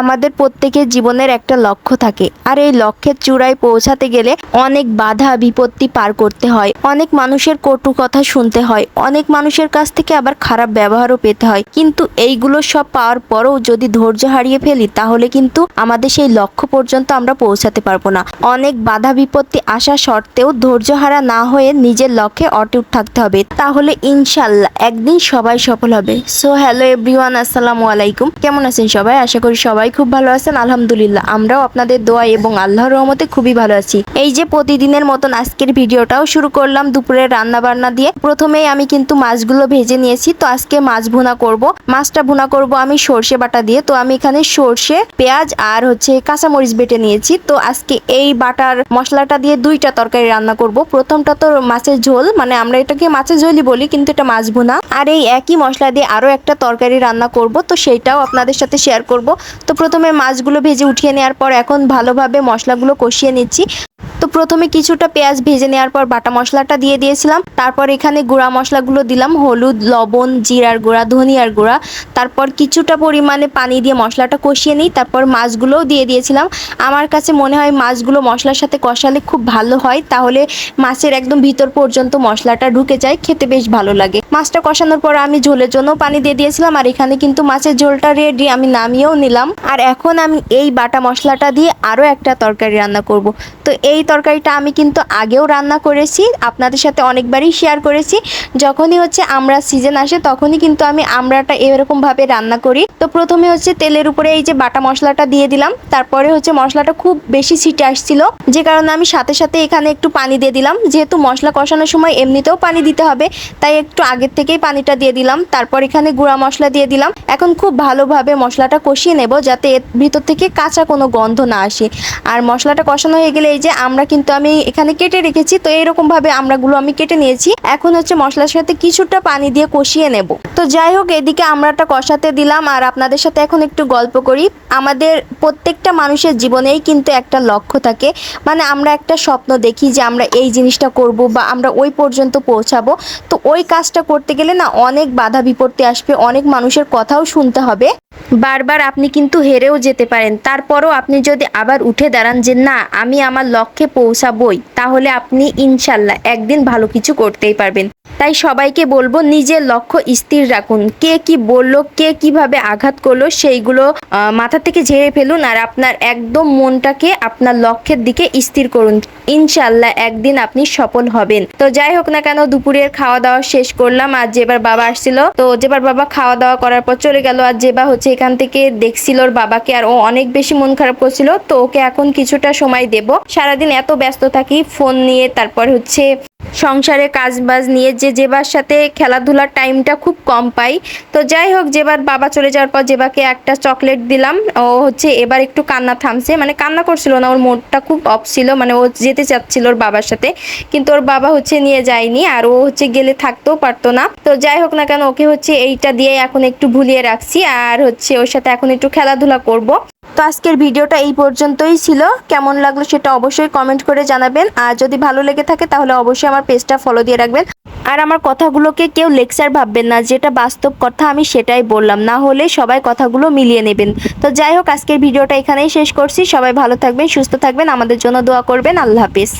আমাদের প্রত্যেকের জীবনের একটা লক্ষ্য থাকে। আর এই লক্ষ্যের চূড়ায় পৌঁছাতে গেলে অনেক বাধা বিপত্তি পার করতে হয়। অনেক মানুষের কটু কথা শুনতে হয়। অনেক মানুষের কাছ থেকে আবার খারাপ ব্যবহারও পেতে হয়। কিন্তু এইগুলো সব পাওয়ার পরেও যদি ধৈর্য হারিয়ে ফেলি, তাহলে কিন্তু আমাদের সেই লক্ষ্য পর্যন্ত আমরা পৌঁছাতে পারব না। অনেক বাধা বিপত্তি আসা সত্ত্বেও ধৈর্য হারা না হয়ে নিজের লক্ষ্যে অটুট থাকতে হবে। তাহলে ইনশাল্লাহ একদিন সবাই সফল হবে। সো হ্যালো এভরিওয়ান আসসালামু আলাইকুম। কেমন আছেন সবাই? আশা করি সবাই খুব ভালো আছেন, আলহামদুলিল্লাহ। আমরাও আপনাদের দোয়া এবং আল্লাহর রহমতে খুবই ভালো আছি। এই যে প্রতিদিনের মতন আজকের ভিডিওটাও শুরু করলাম দুপুরে রান্না বান্না দিয়ে। প্রথমেই আমি কিন্তু মাছগুলো ভেজে নিয়েছি, তো আজকে মাছ ভুনা করব। মাছটা ভুনা করব আমি সর্ষে বাটা দিয়ে, তো আমি এখানে সর্ষে, পেঁয়াজ আর হচ্ছে কাঁচামরিচ বেটে নিয়েছি। তো আজকে এই বাটার মশলাটা দিয়ে দুইটা তরকারি রান্না করব। প্রথমটা তো মাছের ঝোল মানে আমরা এটাকে মাছের ঝোলই বলি, কিন্তু এটা মাছ ভুনা। আর এই একই মশলা দিয়ে আরও একটা তরকারি রান্না করব, তো সেইটাও আপনাদের সাথে শেয়ার করব। তো প্রথমে মাছগুলো ভেজে উঠিয়ে নেওয়ার পর এখন ভালোভাবে মশলাগুলো কষিয়ে নিচ্ছি। তো প্রথমে কিছুটা পেঁয়াজ ভেজে নেওয়ার পর বাটা মশলাটা দিয়ে দিয়েছিলাম। তারপর এখানে গুঁড়া মশলাগুলো দিলাম, হলুদ, লবণ, জিরার গুঁড়া, ধনিয়ার গুঁড়া। তারপর কিছুটা পরিমাণে পানি দিয়ে মশলাটা কষিয়ে নিই, তারপর মাছগুলোও দিয়ে দিয়েছিলাম। আমার কাছে মনে হয় মাছগুলো মশলার সাথে কষালে খুব ভালো হয়, তাহলে মাছের একদম ভিতর পর্যন্ত মশলাটা ঢুকে যায়, খেতে বেশ ভালো লাগে। মাছটা কষানোর পর আমি ঝোলের জন্য পানি দিয়ে দিয়েছিলাম, আর এখানে কিন্তু মাছের ঝোলটা রেডি আমি নামিয়েও নিলাম। আর এখন আমি এই বাটা মশলাটা দিয়ে আরও একটা তরকারি রান্না করব। তো এই তরকারিটা আমি কিন্তু আগেও রান্না করেছি, আপনাদের সাথে অনেকবারই শেয়ার করেছি। যখনই হচ্ছে আমরা সিজন আসে, তখনই কিন্তু আমি আমরাটা এরকমভাবে রান্না করি। তো প্রথমে হচ্ছে তেলের উপরে এই যে বাটা মশলাটা দিয়ে দিলাম। তারপরে হচ্ছে মশলাটা খুব বেশি ছিটে আসছিল। যে কারণে আমি সাথে সাথে এখানে একটু পানি দিয়ে দিলাম। যেহেতু মশলা কষানোর সময় এমনিতেও পানি দিতে হবে, তাই একটু আগের থেকেই পানিটা দিয়ে দিলাম। তারপর এখানে গুঁড়া মশলা দিয়ে দিলাম। এখন খুব ভালোভাবে মশলাটা কষিয়ে নেব যাতে এর ভিতর থেকে কাঁচা কোনো গন্ধ না আসে। আর মশলাটা কষানো হয়ে গেলে এই যে আমরা কিন্তু আমি এখানে কেটে রেখেছি, তো এইরকম ভাবে আমরাগুলো আমি কেটে নিয়েছি। এখন হচ্ছে মশলার সাথে কিছুটা পানি দিয়ে কষিয়ে নেব। তো যাই হোক, এদিকে আমরাটা কষাতে দিলাম। আর আপনাদের সাথে এখন একটু গল্প করি। আমাদের প্রত্যেকটা মানুষের জীবনেই কিন্তু একটা লক্ষ্য থাকে। মানে আমরা একটা স্বপ্ন দেখি যে আমরা এই জিনিসটা করব বা আমরা ওই পর্যন্ত পৌঁছাবো। তো ওই কাজটা করতে গেলে না অনেক বাধা বিপত্তি আসবে, অনেক মানুষের কথাও শুনতে হবে। বারবার আপনি কিন্তু হেরেও যেতে পারেন। তারপরও আপনি যদি আবার উঠে দাঁড়ান যে, না, আমি আমার লক্ষ্যে পৌঁছাবই, তাহলে আপনি ইনশাল্লাহ একদিন ভালো কিছু করতেই পারবেন। তাই সবাইকে বলব, নিজের লক্ষ্য স্থির রাখুন। কে কি বলল, কে কীভাবে আঘাত করল, সেইগুলো মাথা থেকে ঝেড়ে ফেলুন আর আপনার একদম মনটাকে আপনার লক্ষ্যের দিকে স্থির করুন। ইনশাল্লাহ একদিন আপনি সফল হবেন। তো যাই হোক না কেন, দুপুরের খাওয়া দাওয়া শেষ করলাম। আর যেবার বাবা আসছিল, তো যেবার বাবা খাওয়া দাওয়া করার পর চলে গেল। আর যেবা হচ্ছে এখান থেকে দেখছিল ওর বাবাকে আর ও অনেক বেশি মন খারাপ করছিল। তো ওকে এখন কিছুটা সময় দেব। সারাদিন এত ব্যস্ত থাকি ফোন নিয়ে, তারপর হচ্ছে সংসারে কাজ বাজ নিয়ে যে যেবার সাথে খেলাধুলার টাইমটা খুব কম পাই। তো যাই হোক, যেবার বাবা চলে যাওয়ার পর যেবাকে একটা চকলেট দিলাম, ও হচ্ছে এবার একটু কান্না থামছে। মানে কান্না করছিল না, ওর মোডটা খুব অফ ছিল মানে ও যেতে চাচ্ছিল ওর বাবার সাথে। কিন্তু ওর বাবা হচ্ছে নিয়ে যায়নি, আর ও হচ্ছে গেলে থাকতেও পারতো না। তো যাই হোক না কেন, ওকে হচ্ছে এইটা দিয়ে এখন একটু ভুলিয়ে রাখছি, আর হচ্ছে ওর সাথে এখন একটু খেলাধুলা করব। তো আজকের ভিডিওটা এই পর্যন্তই ছিল। কেমন লাগল সেটা অবশ্যই কমেন্ট করে জানাবেন। আর যদি ভালো লেগে থাকে তাহলে অবশ্যই আমার পেজটা ফলো দিয়ে রাখবেন। আর আমার কথাগুলোকে কেউ লেকচার ভাববেন না, যেটা বাস্তব কথা আমি সেটাই বললাম। না হলে সবাই কথাগুলো মিলিয়ে নেবেন। তো যাই হোক, আজকের ভিডিওটা এখানেই শেষ করছি। সবাই ভালো থাকবেন, সুস্থ থাকবেন। আমাদের জন্য দোয়া করবেন। আল্লাহ হাফিজ।